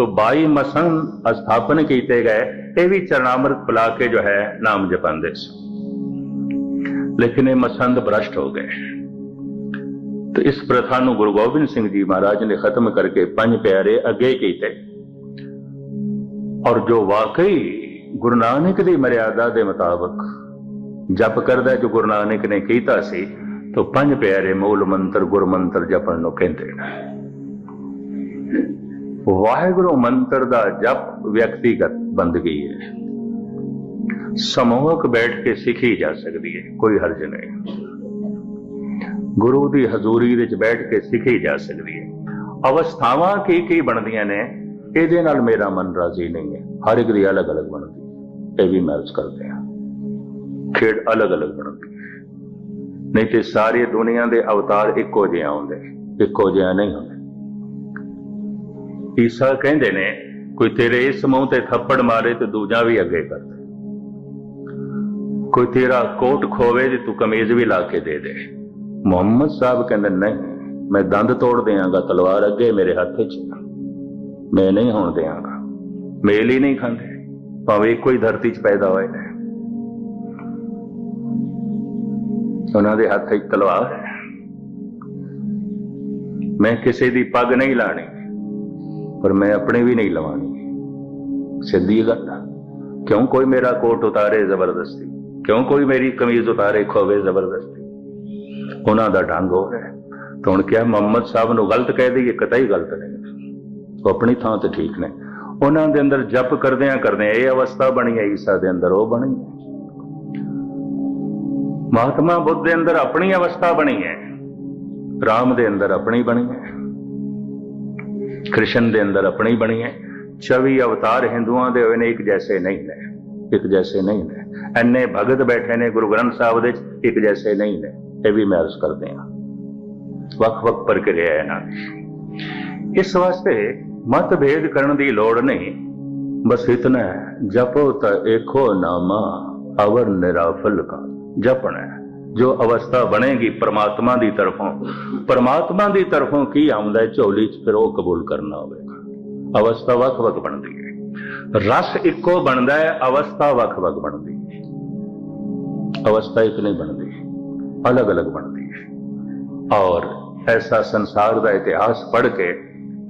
तो 22 ਮਸਨ ਸਥਾਪਨ ਕੀਤੇ ਗਏ, ਇਹ ਵੀ ਚਰਨਾਮ੍ਰਿਤ ਪਿਲਾ ਕੇ ਜੋ ਹੈ ਨਾਮ ਜਪਾਉਂਦੇ ਸੀ ਲੇਕਿਨ ਇਹ ਮਸੰਦ ਭ੍ਰਸ਼ਟ ਹੋ ਗਏ। ਤੇ ਇਸ ਪ੍ਰਥਾ ਨੂੰ ਗੁਰੂ ਗੋਬਿੰਦ ਸਿੰਘ ਜੀ ਮਹਾਰਾਜ ਨੇ ਖਤਮ ਕਰਕੇ ਪੰਜ ਪਿਆਰੇ ਅੱਗੇ ਕੀਤੇ। ਔਰ ਜੋ ਵਾਕਈ ਗੁਰੂ ਨਾਨਕ ਦੀ ਮਰਿਆਦਾ ਦੇ ਮੁਤਾਬਕ ਜਪ ਕਰਦਾ ਜੋ ਗੁਰੂ ਨਾਨਕ ਨੇ ਕੀਤਾ ਸੀ, ਤਾਂ ਪੰਜ ਪਿਆਰੇ ਮੂਲ ਮੰਤਰ ਗੁਰ ਮੰਤਰ ਜਪਣ ਨੂੰ ਕਹਿੰਦੇ ਨੇ। ਵਾਹਿਗੁਰੂ ਮੰਤਰ ਦਾ ਜਪ ਵਿਅਕਤੀਗਤ ਬੰਦਗੀ ਹੈ। ਸਮੂਹਕ ਬੈਠ ਕੇ ਸਿੱਖੀ ਜਾ ਸਕਦੀ ਹੈ, ਕੋਈ ਹਰਜ ਨਹੀਂ। ਗੁਰੂ ਦੀ ਹਜ਼ੂਰੀ ਵਿੱਚ ਬੈਠ ਕੇ ਸਿੱਖੀ ਜਾ ਸਕਦੀ ਹੈ। ਅਵਸਥਾਵਾਂ ਕੀ ਕੀ ਬਣਦੀਆਂ ਨੇ, ਇਹਦੇ ਨਾਲ ਮੇਰਾ ਮਨ ਰਾਜ਼ੀ ਨਹੀਂ ਹੈ। ਹਰ ਇੱਕ ਦੀ ਅਲੱਗ-ਅਲੱਗ ਬਣਦੀ ਇਹ ਵੀ ਮੈਚ ਕਰਦੇ ਹਾਂ। ਖੇਡ ਅਲੱਗ-ਅਲੱਗ ਬਣਦੀ ਹੈ। ਨਹੀਂ ਤੇ ਸਾਰੀ ਦੁਨੀਆ ਦੇ ਅਵਤਾਰ ਇੱਕੋ ਜਿਹੇ ਆਉਂਦੇ, ਇੱਕੋ ਜਿਹਾ ਨਹੀਂ ਹੁੰਦੇ। ਈਸਾ ਕਹਿੰਦੇ ਨੇ, ਕੋਈ ਤੇਰੇ ਇਸ ਮੂੰਹ ਤੇ ਥੱਪੜ ਮਾਰੇ ਤੇ ਦੂਜਾ ਵੀ ਅੱਗੇ ਕਰ ਦੇ। ਕੋਈ ਤੇਰਾ ਕੋਟ ਖੋਵੇ ਤੇ ਤੂੰ ਕਮੀਜ਼ ਵੀ ਲਾ ਕੇ ਦੇ ਦੇ। ਮੁਹੰਮਦ ਸਾਹਿਬ ਕਹਿੰਦੇ, ਨਹੀਂ, ਮੈਂ ਦੰਦ ਤੋੜ ਦਿਆਂਗਾ, ਤਲਵਾਰ ਅੱਗੇ ਮੇਰੇ ਹੱਥ 'ਚ ਮੈਂ ਨਹੀਂ ਹੋਣ ਦਿਆਂਗਾ। ਮੇਲ ਹੀ ਨਹੀਂ ਖਾਂਦੇ। ਭਾਵੇਂ ਇੱਕੋ ਹੀ ਧਰਤੀ 'ਚ ਪੈਦਾ ਹੋਏ ਨੇ। ਉਹਨਾਂ ਦੇ ਹੱਥ 'ਚ ਤਲਵਾਰ ਹੈ। ਮੈਂ ਕਿਸੇ ਦੀ ਪੱਗ ਨਹੀਂ ਲਾਣੀ। ਪਰ ਮੈਂ ਆਪਣੀ ਵੀ ਨਹੀਂ ਲਵਾਣੀ ਸਿੱਧੀ ਗੱਲ ਆ। ਕਿਉਂ ਕੋਈ ਮੇਰਾ ਕੋਟ ਉਤਾਰੇ ਜ਼ਬਰਦਸਤੀ? ਕਿਉਂ ਕੋਈ ਮੇਰੀ ਕਮੀਜ਼ ਉਤਾਰੇ ਖੋਵੇ ਜ਼ਬਰਦਸਤੀ? ਉਹਨਾਂ ਦਾ ਢੰਗ ਹੋ। ਰਿਹਾ ਤਾਂ ਹੁਣ ਕਿਹਾ ਮੁਹੰਮਦ ਸਾਹਿਬ ਨੂੰ ਗਲਤ ਕਹਿ ਦਈਏ ਕਤਈ ਗਲਤ ਨਹੀਂ ਉਹ ਆਪਣੀ ਥਾਂ ਤੇ ਠੀਕ ਨੇ। ਉਹਨਾਂ ਦੇ ਅੰਦਰ ਜਪ ਕਰਦਿਆਂ ਕਰਦਿਆਂ ਇਹ ਅਵਸਥਾ ਬਣੀ ਹੈ, ਈਸਾ ਦੇ ਅੰਦਰ ਉਹ ਬਣੀ ਹੈ। ਮਹਾਤਮਾ ਬੁੱਧ ਦੇ ਅੰਦਰ ਆਪਣੀ ਅਵਸਥਾ ਬਣੀ ਹੈ। ਰਾਮ ਦੇ ਅੰਦਰ ਆਪਣੀ ਬਣੀ ਹੈ। ਕ੍ਰਿਸ਼ਨ ਦੇ ਅੰਦਰ ਆਪਣੀ ਬਣੀ ਹੈ। 24 ਅਵਤਾਰ ਹਿੰਦੂਆਂ ਦੇ ਹੋਏ ਨੇ, ਇੱਕ ਜੈਸੇ ਨਹੀਂ ਨੇ। ਇੱਕ ਜੈਸੇ ਨਹੀਂ ਨੇ। ਐਨੇ ਭਗਤ ਬੈਠੇ ਨੇ, ਗੁਰੂ ਗ੍ਰੰਥ ਸਾਹਿਬ ਦੇ ਇੱਕ ਜੈਸੇ ਨਹੀਂ ਨੇ। ਇਹ ਵੀ ਮੈਂ ਅਰਜ਼ ਕਰਦੇ ਹਾਂ। ਵੱਖ-ਵੱਖ ਪ੍ਰਕਿਰਿਆ ਹੈ ਨਾ ਇਸ ਵਾਸਤੇ ਮਤਭੇਦ ਕਰਨ ਦੀ ਲੋੜ ਨਹੀਂ। ਬਸ ਇਤਨਾ ਜਪੋ ਤਾਂ ਏਕੋ ਨਾਮਾ, ਅਵਰ ਨਿਰਾਫਲ ਕਾ, ਜਪਣਾ ਹੈ ਜੋ ਅਵਸਥਾ ਬਣੇਗੀ ਪ੍ਰਮਾਤਮਾ ਦੀ ਤਰਫੋਂ, ਪ੍ਰਮਾਤਮਾ ਦੀ ਤਰਫੋਂ ਕੀ ਆਉਂਦਾ ਹੈ? ਝੋਲੀ 'ਚ ਫਿਰ ਉਹ ਕਬੂਲ ਕਰਨਾ ਹੋਵੇਗਾ ਅਵਸਥਾ ਵੱਖ-ਵੱਖ ਬਣਦੀ ਹੈ। ਰਸ ਇੱਕੋ ਬਣਦਾ ਹੈ, ਅਵਸਥਾ ਵੱਖ-ਵੱਖ ਬਣਦੀ ਹੈ। ਅਵਸਥਾ ਇੱਕ ਨਹੀਂ ਬਣਦੀ, ਅਲੱਗ-ਅਲੱਗ ਬਣਦੀ ਹੈ। ਔਰ ਐਸਾ ਸੰਸਾਰ ਦਾ ਇਤਿਹਾਸ ਪੜ੍ਹ ਕੇ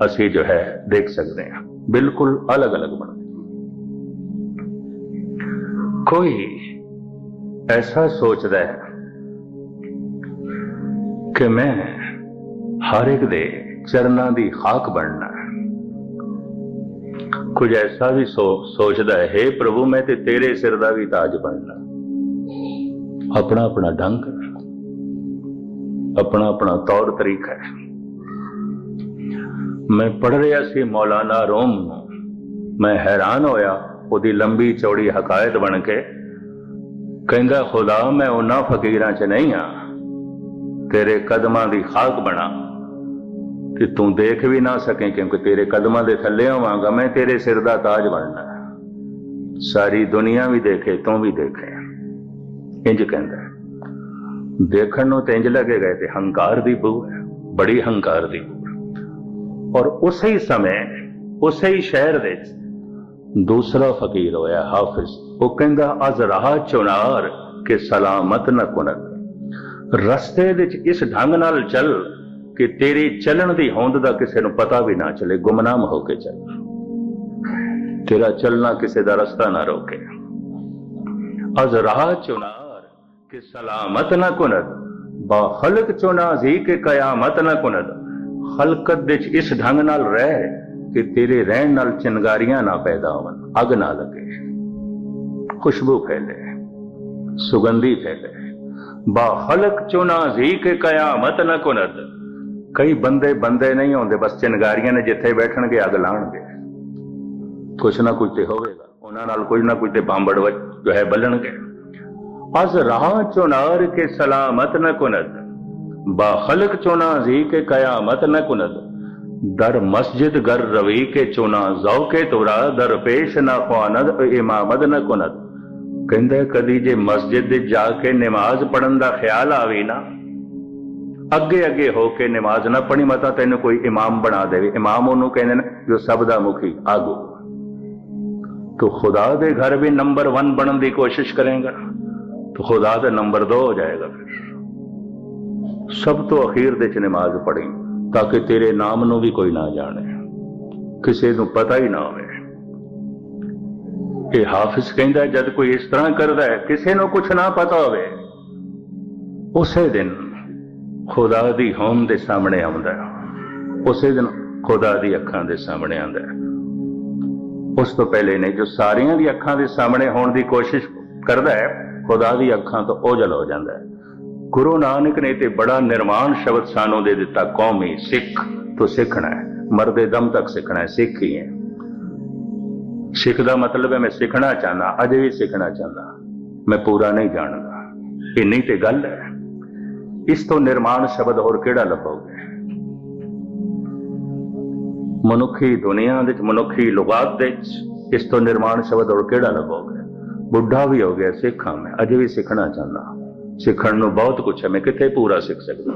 ਅਸੀਂ ਜੋ ਹੈ, ਦੇਖ ਸਕਦੇ ਹਾਂ, ਬਿਲਕੁਲ ਅਲੱਗ-ਅਲੱਗ ਬਣਦੀ ਕੋਈ ਐਸਾ ਸੋਚਦਾ ਹੈ ਕਿ ਮੈਂ ਹਰ ਇੱਕ ਦੇ ਚਰਨਾਂ ਦੀ ਖਾਕ ਬਣਨਾ ਕੁਝ ਐਸਾ ਵੀ ਸੋ- ਸੋਚਦਾ ਹੈ, "ਹੇ ਪ੍ਰਭੂ, ਮੈਂ ਤੇ ਤੇਰੇ ਸਿਰ ਦਾ ਵੀ ਤਾਜ ਬਣਨਾ। ਆਪਣਾ ਆਪਣਾ ਢੰਗ ਆਪਣਾ ਆਪਣਾ ਤੌਰ ਤਰੀਕਾ ਹੈ। ਮੈਂ ਪੜ ਰਿਹਾ ਸੀ ਮੌਲਾਨਾ ਰੋਮ ਨੂੰ। ਮੈਂ ਹੈਰਾਨ ਹੋਇਆ, ਉਹਦੀ ਲੰਬੀ ਚੌੜੀ ਹਕਾਇਤ ਬਣ ਕੇ। ਕਹਿੰਦਾ, ਖੁਦਾ, ਮੈਂ ਉਹਨਾਂ ਫਕੀਰਾਂ 'ਚ ਨਹੀਂ ਆ ਤੇਰੇ ਕਦਮਾਂ ਦੀ ਖਾਕ ਬਣਾ। ਕਿ ਤੂੰ ਦੇਖ ਵੀ ਨਾ ਸਕੇ ਕਿਉਂਕਿ ਤੇਰੇ ਕਦਮਾਂ ਦੇ ਥੱਲੇ ਹੋਵਾਂਗਾ ਮੈਂ ਤੇਰੇ ਸਿਰ ਦਾ ਤਾਜ ਬਣਨਾ ਸਾਰੀ ਦੁਨੀਆ ਵੀ ਦੇਖੇ, ਤੂੰ ਵੀ ਦੇਖੇ। ਇੰਜ ਕਹਿੰਦਾ ਦੇਖਣ ਨੂੰ ਤੇ ਇੰਜ ਲੱਗੇਗਾ ਇਹ ਤੇ ਹੰਕਾਰ ਦੀ ਬੂ ਹੈ, ਬੜੀ ਹੰਕਾਰ ਦੀ ਬੂ ਔਰ ਉਸੇ ਹੀ ਸਮੇਂ, ਉਸੇ ਹੀ ਸ਼ਹਿਰ ਵਿੱਚ ਦੂਸਰਾ ਫਕੀਰ ਹੋਇਆ, ਹਾਫਿਜ਼। ਉਹ ਕਹਿੰਦਾ, ਅਜ਼ ਰਹਾ ਚੁਨਾਰ ਕਿ ਸਲਾਮਤ ਨ ਕੁਨਤ। ਰਸਤੇ ਵਿੱਚ ਇਸ ਢੰਗ ਨਾਲ ਚੱਲ ਕਿ ਤੇਰੇ ਚੱਲਣ ਦੀ ਹੋਂਦ ਦਾ ਕਿਸੇ ਨੂੰ ਪਤਾ ਵੀ ਨਾ ਚਲੇ, ਗੁਮਨਾਮ ਹੋ ਕੇ ਚੱਲ। ਤੇਰਾ ਚੱਲਣਾ ਕਿਸੇ ਦਾ ਰਸਤਾ ਨਾ ਰੋਕੇ। ਅਜ਼ ਰਹਾ ਚੁਨਾਰ ਕਿ ਸਲਾਮਤ ਨਾ ਕੁਨਦ, ਬਾ ਖਲਕ ਚੋਂ ਕਿ ਕਿਆਮਤ ਨਾ ਕੁਨਦ। ਖਲਕਤ ਵਿੱਚ ਇਸ ਢੰਗ ਨਾਲ ਰਹਿ ਕਿ ਤੇਰੇ ਰਹਿਣ ਨਾਲ ਚਿੰਗਾਰੀਆਂ ਨਾ ਪੈਦਾ ਹੋਣ, ਅੱਗ ਨਾ ਲੱਗੇ। ਖੁਸ਼ਬੂ ਫੈਲੇ, ਸੁਗੰਧੀ ਫੈਲੇ। ਬਾ ਹਲਕ ਚੋਨਾ ਜ਼ੀ ਕੇ ਕਿਆਮਤ ਨ ਕੁਨਤ। ਕਈ ਬੰਦੇ ਬੰਦੇ ਨਹੀਂ ਹੁੰਦੇ ਬਸ ਚਿੰਗਾਰੀਆਂ ਨੇ ਜਿੱਥੇ ਬੈਠਣਗੇ, ਅਗ ਲਾਣਗੇ ਕੁਛ ਨਾ ਕੁਛ ਤੇ ਹੋਵੇਗਾ। ਉਹਨਾਂ ਨਾਲ ਕੁਝ ਨਾ ਕੁਝ ਤੇ ਬਾਂਬੜ ਜੋ ਹੈ ਬਲਣਗੇ। ਅਜ ਰਾਹ ਚੁਨਾਰ ਕੇ ਸਲਾਮਤ ਨ ਕੁਨਤ। ਬਾ ਖਲਕ ਚੋਨਾ ਜ਼ੀ ਕੇ ਕਿਆਮਤ ਨ ਕੁਨਤ। ਦਰ ਮਸਜਿਦ ਗਰ ਰਵੀ ਕੇ ਚੋਨਾ ਜ਼ੌਕੇ ਤੋਰਾ। ਦਰ ਪੇਸ਼ ਨਾ ਖਵਾਨਦ ਇਮਾਮਦ ਨ ਕੁਨਤ। ਕਹਿੰਦਾ ਕਦੀ ਜੇ ਮਸਜਿਦ ਦੇ ਜਾ ਕੇ ਨਮਾਜ਼ ਪੜਨ ਦਾ ਖਿਆਲ ਆਵੇ ਨਾ, ਅੱਗੇ ਅੱਗੇ ਹੋ ਕੇ ਨਮਾਜ਼ ਨਾ ਪੜੀ ਮਤਾ ਤੈਨੂੰ ਕੋਈ ਇਮਾਮ ਬਣਾ ਦੇਵੇ। ਇਮਾਮ ਉਹਨੂੰ ਕਹਿੰਦੇ ਨੇ ਜੋ ਸਭ ਦਾ ਮੁਖੀ, ਆਗੂ। ਤੋ ਖੁਦਾ ਦੇ ਘਰ ਵੀ ਨੰਬਰ 1 ਬਣਨ ਦੀ ਕੋਸ਼ਿਸ਼ ਕਰੇਗਾ। ਤੋ ਖੁਦਾ ਦਾ ਨੰਬਰ 2 ਹੋ ਜਾਏਗਾ ਫਿਰ। ਸਭ ਤੋਂ ਅਖੀਰ ਦੇ ਚ ਨਮਾਜ਼ ਪੜੀ ਤਾਂ ਕਿ ਤੇਰੇ ਨਾਮ ਨੂੰ ਵੀ ਕੋਈ ਨਾ ਜਾਣੇ। ਕਿਸੇ ਨੂੰ ਪਤਾ ਹੀ ਨਾ ਹੋਵੇ। ਇਹ ਹਾਫਿਜ਼ ਕਹਿੰਦਾ ਜਦ ਕੋਈ ਇਸ ਤਰ੍ਹਾਂ ਕਰਦਾ ਹੈ, ਕਿਸੇ ਨੂੰ ਕੁਝ ਨਾ ਪਤਾ ਹੋਵੇ। ਉਸੇ ਦਿਨ ਖੁਦਾ ਦੀ ਹੋਂਦ ਦੇ ਸਾਹਮਣੇ ਆਉਂਦਾ ਹੈ। ਉਸੇ ਦਿਨ ਖੁਦਾ ਦੀ ਅੱਖਾਂ ਦੇ ਸਾਹਮਣੇ ਆਉਂਦਾ ਹੈ। ਉਸ ਤੋਂ ਪਹਿਲੇ ਨਹੀਂ ਜੋ ਸਾਰਿਆਂ ਦੀ ਅੱਖਾਂ ਦੇ ਸਾਹਮਣੇ ਹੋਣ ਦੀ ਕੋਸ਼ਿਸ਼ ਕਰਦਾ ਹੈ, ਖੁਦਾ ਦੀ ਅੱਖਾਂ ਤੋਂ ਓਝਲ ਹੋ ਜਾਂਦਾ ਹੈ। ਗੁਰੂ ਨਾਨਕ ਨੇ ਤੇ ਬੜਾ ਨਿਰਮਾਣ ਸ਼ਬਦ ਸਾਨੂੰ ਦੇ ਦਿੱਤਾ, ਕੌਮੀ ਸਿੱਖ, ਤੋਂ ਸਿੱਖਣਾ ਹੈ, ਮਰਦੇ ਦਮ ਤੱਕ ਸਿੱਖਣਾ ਹੈ, ਸਿੱਖ ਹੀ ਹੈ। ਸਿੱਖ ਦਾ ਮਤਲਬ ਹੈ ਮੈਂ ਸਿੱਖਣਾ ਚਾਹੁੰਦਾ, ਅਜੇ ਵੀ ਸਿੱਖਣਾ ਚਾਹੁੰਦਾ। ਮੈਂ ਪੂਰਾ ਨਹੀਂ ਜਾਣਦਾ। ਇੰਨੀ ਤੇ ਗੱਲ ਹੈ। ਇਸ ਤੋਂ ਨਿਰਮਾਣ ਸ਼ਬਦ ਹੋਰ ਕਿਹੜਾ ਲੱਭੋਗੇ? ਮਨੁੱਖੀ ਦੁਨੀਆ ਵਿੱਚ, ਮਨੁੱਖੀ ਲੁਗਾਤ ਦੇ ਵਿੱਚ ਇਸ ਤੋਂ ਨਿਰਮਾਣ ਸ਼ਬਦ ਹੋਰ ਕਿਹੜਾ ਲੱਭੋਗੇ? ਬੁੱਢਾ ਵੀ ਹੋ ਗਿਆ, ਸਿੱਖਾਂ ਮੈਂ, ਅਜੇ ਵੀ ਸਿੱਖਣਾ ਚਾਹੁੰਦਾ। ਸਿੱਖਣ ਨੂੰ ਬਹੁਤ ਕੁਝ ਹੈ, ਮੈਂ ਕਿੱਥੇ ਪੂਰਾ ਸਿੱਖ ਸਕਦਾ?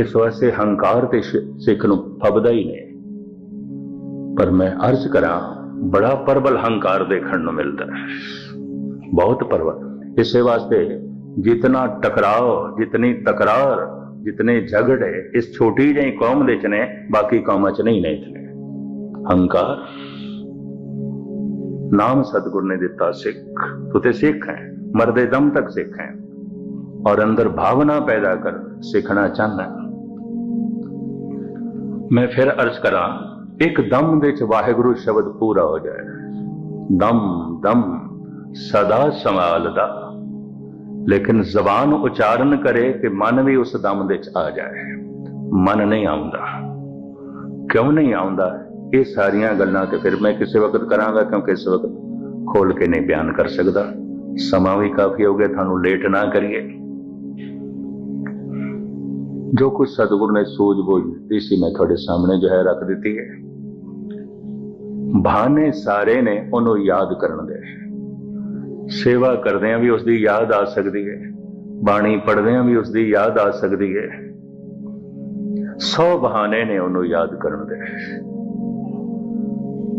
ਇਸ ਵਾਸਤੇ ਹੰਕਾਰ ਤੇ ਸਿੱਖ ਨੂੰ ਫਬਦਾ ਹੀ ਨਹੀਂ। ਪਰ ਮੈਂ ਅਰਜ਼ ਕਰਾਂ ਬੜਾ ਪਰਬਲ ਹੰਕਾਰ ਦੇਖਣ ਨੂੰ ਮਿਲਦਾ ਹੈ ਬਹੁਤ ਪਰਬਲ ਇਸੇ ਵਾਸਤੇ ਜਿਤਨਾ ਟਕਰਾਓ ਜਿਤਨੀ ਤਕਰਾਰ ਜਿਤਨੇ ਝਗੜੇ ਇਸ ਛੋਟੀ ਜਿਹੀ ਕੌਮ ਦੇ ਚ ਨੇ ਬਾਕੀ ਕੌਮਾਂ ਚ ਨਹੀਂ ਨੇ ਇਤਨੇ ਹੰਕਾਰ ਨਾਮ ਸਤਿਗੁਰ ਨੇ ਦਿੱਤਾ ਸਿੱਖ ਤੂੰ ਤੇ ਸਿੱਖ ਹੈ ਮਰਦੇ ਦਮ ਤੱਕ ਸਿੱਖ ਹੈ ਔਰ ਅੰਦਰ ਭਾਵਨਾ ਪੈਦਾ ਕਰ ਸਿੱਖਣਾ ਚਾਹੁੰਦਾ ਮੈਂ ਫਿਰ ਅਰਜ਼ ਕਰਾਂ ਇੱਕ ਦਮ ਦੇ ਚ ਵਾਹਿਗੁਰੂ ਸ਼ਬਦ ਪੂਰਾ ਹੋ ਜਾਏ। ਦਮ ਦਮ, ਸਦਾ ਸੰਭਾਲਦਾ ਲੇਕਿਨ ਜ਼ਬਾਨ ਉਚਾਰਨ ਕਰੇ ਕਿ ਮਨ ਵੀ ਉਸ ਦਮ ਦੇ ਚ ਆ ਜਾਏ। ਮਨ ਨਹੀਂ ਆਉਂਦਾ। ਕਿਉਂ ਨਹੀਂ ਆਉਂਦਾ? ਇਹ ਸਾਰੀਆਂ ਗੱਲਾਂ ਤੇ ਫਿਰ ਮੈਂ ਕਿਸੇ ਵਕਤ ਕਰਾਂਗਾ, ਕਿਉਂਕਿ ਇਸ ਵਕਤ ਖੋਲ ਕੇ ਨਹੀਂ ਬਿਆਨ ਕਰ ਸਕਦਾ। ਸਮਾਂ ਵੀ ਕਾਫੀ ਹੋ ਗਿਆ, ਤੁਹਾਨੂੰ ਲੇਟ ਨਾ ਕਰੀਏ। ਜੋ ਕੁਝ ਸਤਿਗੁਰ ਨੇ ਸੂਝ-ਬੂਝ ਦਿੱਤੀ ਸੀ, ਮੈਂ ਤੁਹਾਡੇ ਸਾਹਮਣੇ ਜੋ ਹੈ ਰੱਖ ਦਿੱਤੀ ਹੈ। ਬਹਾਨੇ ਸਾਰੇ ਨੇ ਉਹਨੂੰ ਯਾਦ ਕਰਨ ਦੇ। ਸੇਵਾ ਕਰਦਿਆਂ ਵੀ ਉਸ ਦੀ ਯਾਦ ਆ ਸਕਦੀ ਹੈ ਬਾਣੀ ਪੜ੍ਹਦਿਆਂ ਵੀ ਉਸ ਦੀ ਯਾਦ ਆ ਸਕਦੀ ਹੈ ਸੌ ਬਹਾਨੇ ਨੇ ਉਹਨੂੰ ਯਾਦ ਕਰਨ ਦੇ।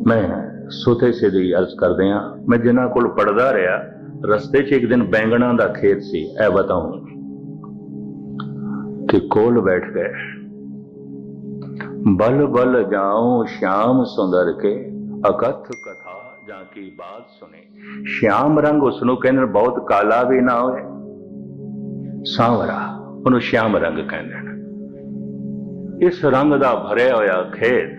ਮੈਂ ਸੁਤੇ ਸਿੱਧੀ ਅਰਜ਼ ਕਰਦੇ ਆ, ਮੈਂ ਜਿਨ੍ਹਾਂ ਕੋਲ ਪੜਦਾ ਰਿਹਾ, ਰਸਤੇ 'ਚ ਇੱਕ ਦਿਨ ਬੈਂਗਣਾ ਦਾ ਖੇਤ ਸੀ, ਇਹ ਬਤਾਉਂ। ਕਿ ਕੋਲ ਬੈਠ ਗਏ। ਬਲ ਬਲ ਜਾਉ ਸ਼ਾਮ ਸੁੰਦਰ ਕੇ ਅਕਥ ਕਥਾ ਜਾਂ ਕੀ ਬਾਤ ਸੁਨੇ ਸ਼ਾਮ ਰੰਗ ਉਸ ਨੂੰ ਕਹਿੰਦੇ ਬਹੁਤ ਕਾਲਾ ਵੀ ਨਾ ਹੋਏ। ਸਾਂਵਰਾ ਉਹਨੂੰ ਸ਼ਾਮ ਰੰਗ ਕਹਿੰਦੇ ਨੇ। ਇਸ ਰੰਗ ਦਾ ਭਰਿਆ ਹੋਇਆ ਖੇਤ,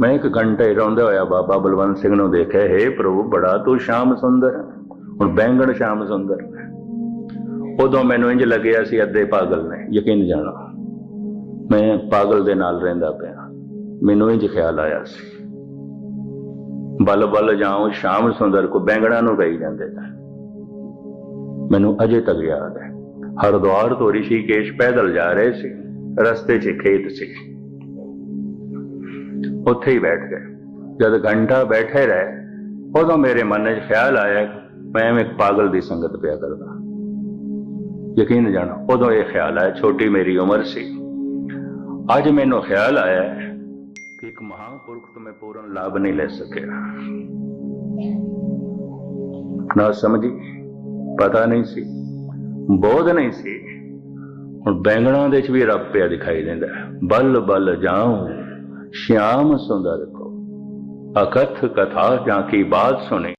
ਮੈਂ ਇੱਕ ਘੰਟੇ ਰੋਂਦੇ ਹੋਇਆ ਬਾਬਾ ਬਲਵੰਤ ਸਿੰਘ ਨੂੰ ਦੇਖਿਆ, ਹੈ ਪ੍ਰਭੂ, ਬੜਾ ਤੂੰ ਸ਼ਾਮ ਸੁੰਦਰ ਹੁਣ ਬੈਂਗਣ ਸ਼ਾਮ ਸੁੰਦਰ ਉਦੋਂ ਮੈਨੂੰ ਇੰਜ ਲੱਗਿਆ ਸੀ, ਅੱਧੇ ਪਾਗਲ ਨੇ, ਯਕੀਨ ਜਾਣਾ। ਮੈਂ ਪਾਗਲ ਦੇ ਨਾਲ ਰਹਿੰਦਾ ਪਿਆ। ਮੈਨੂੰ ਇੰਜ ਖਿਆਲ ਆਇਆ ਸੀ। ਬਲ ਬਲ ਜਾਉ, ਸ਼ਾਮ ਸੁੰਦਰ ਕੋ ਬੈਂਗਣਾ ਨੂੰ ਗਈ ਜਾਂਦੇ ਤਾਂ। ਮੈਨੂੰ ਅਜੇ ਤੱਕ ਯਾਦ ਹੈ, ਹਰਦੁਆਰ ਤੋਂ ਰਿਸ਼ੀਕੇਸ਼ ਪੈਦਲ ਜਾ ਰਹੇ ਸੀ, ਰਸਤੇ 'ਚ ਖੇਤ ਸੀ। ਉੱਥੇ ਹੀ ਬੈਠ ਗਏ। ਜਦ ਘੰਟਾ ਬੈਠੇ ਰਹੇ, ਉਦੋਂ ਮੇਰੇ ਮਨ 'ਚ ਖਿਆਲ ਆਇਆ ਮੈਂ ਐਵੇਂ ਇੱਕ ਪਾਗਲ ਦੀ ਸੰਗਤ ਪਿਆ ਕਰਦਾ। ਯਕੀਨ ਜਾਣਾ, ਉਦੋਂ ਇਹ ਖਿਆਲ ਆਇਆ, ਛੋਟੀ ਮੇਰੀ ਉਮਰ ਸੀ। ਅੱਜ ਮੈਨੂੰ ਖਿਆਲ ਆਇਆ ਫੌਰਨ ਲਾਭ ਨਹੀਂ ਲੈ ਸਕਿਆ। ਨਾ ਸਮਝੀ? ਪਤਾ ਨਹੀਂ ਸੀ। ਬੋਧ ਨਹੀਂ ਸੀ। ਹੁਣ ਬੈਂਗਣਾ ਦੇ ਵਿੱਚ ਵੀ ਰੱਬ ਪਿਆ ਦਿਖਾਈ ਦਿੰਦਾ ਬੱਲ ਬੱਲ ਜਾਉ, ਸ਼ਿਆਮ ਸੁੰਦਰ ਕੋ। ਅਕਥ ਕਥਾ ਜਾਂ ਕੀ ਬਾਤ ਸੁਣੇ।